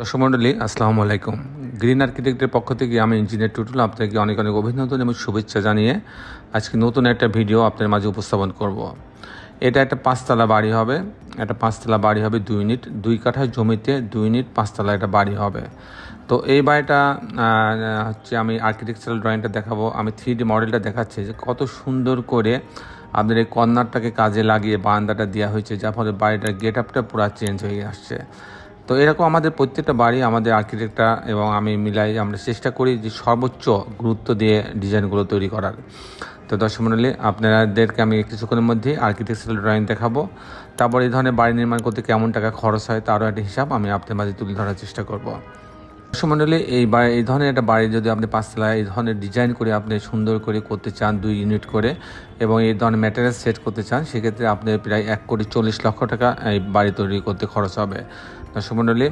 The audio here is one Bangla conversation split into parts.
দর্শক মণ্ডলী, আসসালামু আলাইকুম। গ্রিন আর্কিটেক্টের পক্ষ থেকে আমি ইঞ্জিনিয়ার টুটুল আপনাকে অনেক অনেক অভিনন্দন এবং শুভেচ্ছা জানিয়ে আজকে নতুন একটা ভিডিও আপনার মাঝে উপস্থাপন করব। এটা একটা পাঁচতলা বাড়ি হবে। একটা পাঁচতলা বাড়ি হবে দুই ইউনিট। দুই কাঠা জমিতে দুই ইউনিট পাঁচতলা একটা বাড়ি হবে। তো এই বাড়িটা হচ্ছে আমি আর্কিটেকচারাল ড্রয়িংটা দেখাবো। আমি থ্রি ডি মডেলটা দেখাচ্ছি যে কত সুন্দর করে আপনার এই কর্নারটাকে কাজে লাগিয়ে বারান্দাটা দেওয়া হয়েছে, যার ফলে বাড়িটার গেট আপটা পুরো চেঞ্জ হয়ে আসছে। তো এরকম আমাদের প্রত্যেকটা বাড়ি, আমাদের আর্কিটেক্টরা এবং আমি মিলাই আমরা চেষ্টা করি যে সর্বোচ্চ গুরুত্ব দিয়ে ডিজাইনগুলো তৈরি করার। তো দর্শক মণ্ডলী আপনাদেরকে আমি কিছুক্ষণের মধ্যেই আর্কিটেকচারাল ড্রয়িং দেখাবো। তারপর এই ধরনের বাড়ি নির্মাণ করতে কেমন টাকা খরচ হয় তারও একটা হিসাব আমি আপনার মাঝে তুলে ধরার চেষ্টা করব। দর্শক মণ্ডলী এই বাড়ি এই ধরনের একটা বাড়ি যদি আপনি পাঁচতলায় এই ধরনের ডিজাইন করে আপনি সুন্দর করে করতে চান দুই ইউনিট করে এবং এই ধরনের ম্যাটেরিয়াল সেট করতে চান, সেক্ষেত্রে আপনি প্রায় এক কোটি চল্লিশ লক্ষ টাকা এই বাড়ি তৈরি করতে খরচ হবে। দর্শক মণ্ডলী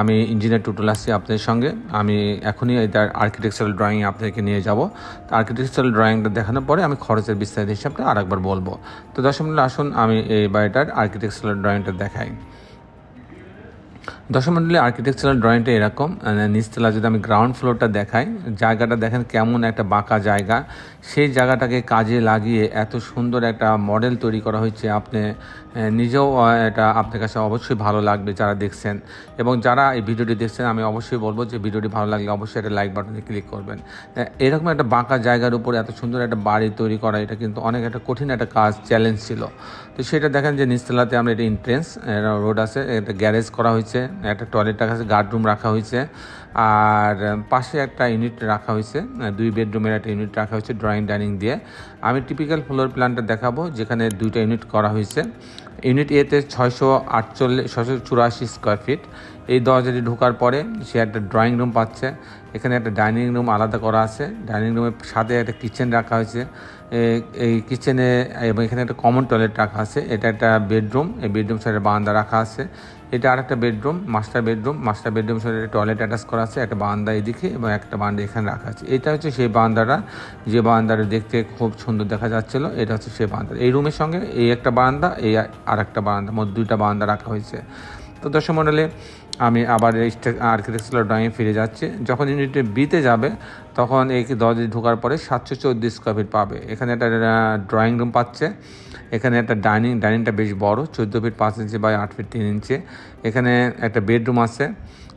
আমি ইঞ্জিনিয়ার টুটুল আসছি আপনাদের সঙ্গে। আমি এখনই এটার আর্কিটেকচারাল ড্রয়িং আপনাদেরকে নিয়ে যাব। তো আর্কিটেকচারাল ড্রয়িংটা দেখানোর পরে আমি খরচের বিস্তারিত হিসাবটা আরেকবার বলব। তো দর্শক মণ্ডলী আসুন আমি এই বাড়িটার আর্কিটেকচারাল ড্রয়িংটা দেখাই। দশমন্ডলী আর্কিটেকচারাল ড্রয়িংটা এরকম নিচতলা যদি আমি গ্রাউন্ড ফ্লোরটা দেখাই, জায়গাটা দেখেন কেমন একটা বাঁকা জায়গা। সেই জায়গাটাকে কাজে লাগিয়ে এত সুন্দর একটা মডেল তৈরি করা হয়েছে আপনি নিজেও এটা আপনার কাছে অবশ্যই ভালো লাগবে যারা দেখছেন। এবং যারা এই ভিডিওটি দেখছেন, আমি অবশ্যই বলব যে ভিডিওটি ভালো লাগলে অবশ্যই একটা লাইক বাটনে ক্লিক করবেন। এরকম একটা বাঁকা জায়গার উপরে এত সুন্দর একটা বাড়ি তৈরি করা, এটা কিন্তু অনেক একটা কঠিন একটা কাজ চ্যালেঞ্জ ছিল। তো সেটা দেখেন যে নিচতলাতে আমরা এটা এন্ট্রেন্স রোড আছে, এটা গ্যারেজ করা হয়েছে। একটা টয়লেট রাখা হয়েছে গার্ডরুম রাখা হয়েছে। আর পাশে একটা ইউনিট রাখা হয়েছে। দুই বেডরুমের একটা ইউনিট রাখা হয়েছে ড্রয়িং ডাইনিং দিয়ে। আমি টিপিক্যাল ফ্লোর প্ল্যানটা দেখাবো, যেখানে দুইটা ইউনিট করা হয়েছে। ইউনিট এতে ছয়শো আটচল্লিশ ছয়শো চুরাশি স্কোয়ার ফিট এই দরজাটি ঢোকার পরে সে একটা ড্রয়িং রুম পাচ্ছে। এখানে একটা ডাইনিং রুম আলাদা করা আছে। ডাইনিং রুমের সাথে একটা কিচেন রাখা হয়েছে। এই কিচেনে এবং এখানে একটা কমন টয়লেট রাখা আছে। এটা একটা বেডরুম এই বেডরুম সাইডে বারান্দা রাখা আছে। এটা আর একটা bedroom, master bedroom. Master bedroom সাইডে টয়লেট অ্যাটাচ করা আছে, একটা বারান্দা এদিকে এবং একটা বারান্দা এখানে রাখা আছে। এটা হচ্ছে সেই বারান্দাটা। যে বারান্দাটা দেখতে খুব সুন্দর দেখা যাচ্ছিল, এটা হচ্ছে সেই বান্দা এই রুমের সঙ্গে এই একটা বারান্দা, এই আর একটা বারান্দা, মোট দুইটা বারান্দা রাখা হয়েছে। তো দর্শক মণ্ডলে আমি আবার আর্কিটেকচারাল ড্রয়িং ফিরে যাচ্ছি। যখন ইউনিটে বিতে যাবে, তখন এই দরজা ঢোকার পরে সাতশো চৌদ্দ স্কোয়ার ফিট পাবে। এখানে একটা ড্রয়িং রুম পাচ্ছে। এখানে একটা ডাইনিং ডাইনিংটা বেশ বড়, চোদ্দ ফিট পাঁচ ইঞ্চি বাই আট ফিট তিন ইঞ্চি এখানে একটা বেডরুম আছে।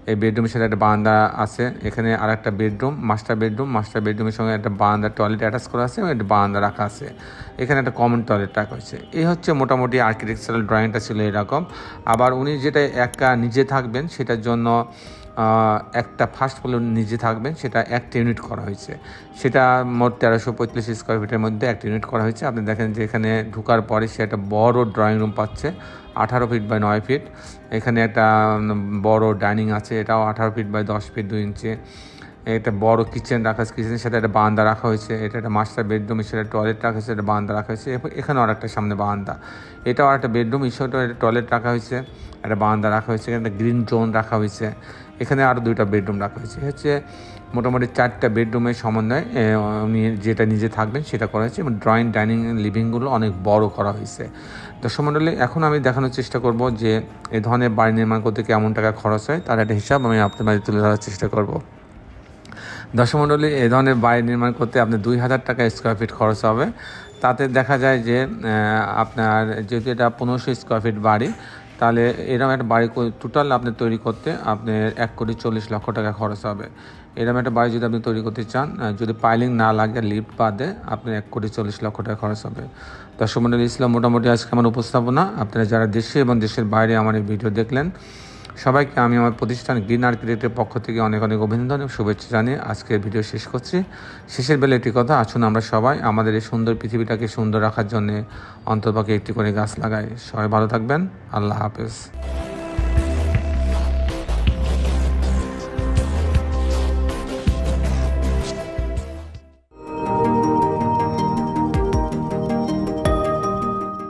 এই বেডরুমের সাথে একটা বারান্দা আছে। এখানে আর একটা বেডরুম মাস্টার বেডরুম মাস্টার বেডরুমের সঙ্গে একটা বারান্দা টয়লেট অ্যাটাচ করা আছে এবং একটা বারান্দা রাখা আছে। এখানে একটা কমন টয়লেট রাখা হয়েছে। এই হচ্ছে মোটামুটি আর্কিটেকচারাল ড্রয়িংটা ছিল এরকম। আবার উনি যেটা একা নিজে থাকবেন, সেটার জন্য একটা ফার্স্ট ফ্লোর নিজে থাকবেন, সেটা একটা ইউনিট করা হয়েছে। সেটা মোট তেরোশো পঁয়ত্রিশ স্কোয়ার ফিটের মধ্যে একটা ইউনিট করা হয়েছে। আপনি দেখেন যে এখানে ঢোকার পরে সে একটা বড় ড্রয়িং রুম পাচ্ছে। আঠারো ফিট বাই নয় ফিট এখানে একটা বড় ডাইনিং আছে। এটাও আঠারো ফিট বাই দশ ফিট দুই ইঞ্চি একটা বড় কিচেন রাখা হয়েছে কিচেনের সাথে একটা বারান্দা রাখা হয়েছে, এটা একটা মাস্টার বেডরুম সেটা টয়লেট রাখা হয়েছে, একটা বারান্দা রাখা হয়েছে এখানেও আর একটা সামনে বারান্দা এটাও একটা বেডরুম ঈশ্বরটাও একটা টয়লেট রাখা হয়েছে, একটা বারান্দা রাখা হয়েছে, এখানে গ্রিন জোন রাখা হয়েছে, এখানে আরও দুইটা বেডরুম রাখা হয়েছে। হচ্ছে মোটামুটি চারটা বেডরুমের সমন্বয়ে উনি যেটা নিজে থাকবেন সেটা করা হয়েছে এবং ড্রয়িং ডাইনিং লিভিংগুলো অনেক বড় করা হয়েছে। দর্শক মণ্ডলী এখন আমি দেখানোর চেষ্টা করব যে এ ধরনের বাড়ি নির্মাণ করতে কেমন টাকা খরচ হয়, তার একটা হিসাব আমি আপনার তুলে ধরার চেষ্টা করব। দশমণ্ডলী এ ধরনের বাড়ি নির্মাণ করতে আপনার দুই হাজার টাকা স্কোয়ার ফিট খরচ হবে। তাতে দেখা যায় যে আপনার যেহেতু এটা পনেরোশো স্কোয়ার ফিট বাড়ি, তাহলে এরকম একটা বাড়ি টোটাল আপনি তৈরি করতে আপনার এক কোটি চল্লিশ লক্ষ টাকা খরচ হবে। এরকম একটা বাড়ি যদি আপনি তৈরি করতে চান যদি পাইলিং না লাগে লিফট বাদে আপনার এক কোটি চল্লিশ লক্ষ টাকা খরচ হবে। দর্শক মন্ডলী ইসলাম মোটামুটি আজকে আমার উপস্থাপনা। আপনারা যারা দেশে এবং দেশের বাইরে আমার এই ভিডিও দেখলেন সবাইকে আমি আমার প্রতিষ্ঠান গ্রিন আর্কিটেক্টের পক্ষ থেকে অনেক অনেক অভিনন্দন এবং শুভেচ্ছা জানিয়ে আজকের ভিডিও শেষ করছি। শেষের বেলা একটি কথা, আসুন আমরা সবাই আমাদের এই সুন্দর পৃথিবীটাকে সুন্দর রাখার জন্য অন্তর্বাকে একটি করে গাছ লাগাই। সবাই ভালো থাকবেন। আল্লাহ হাফেজ।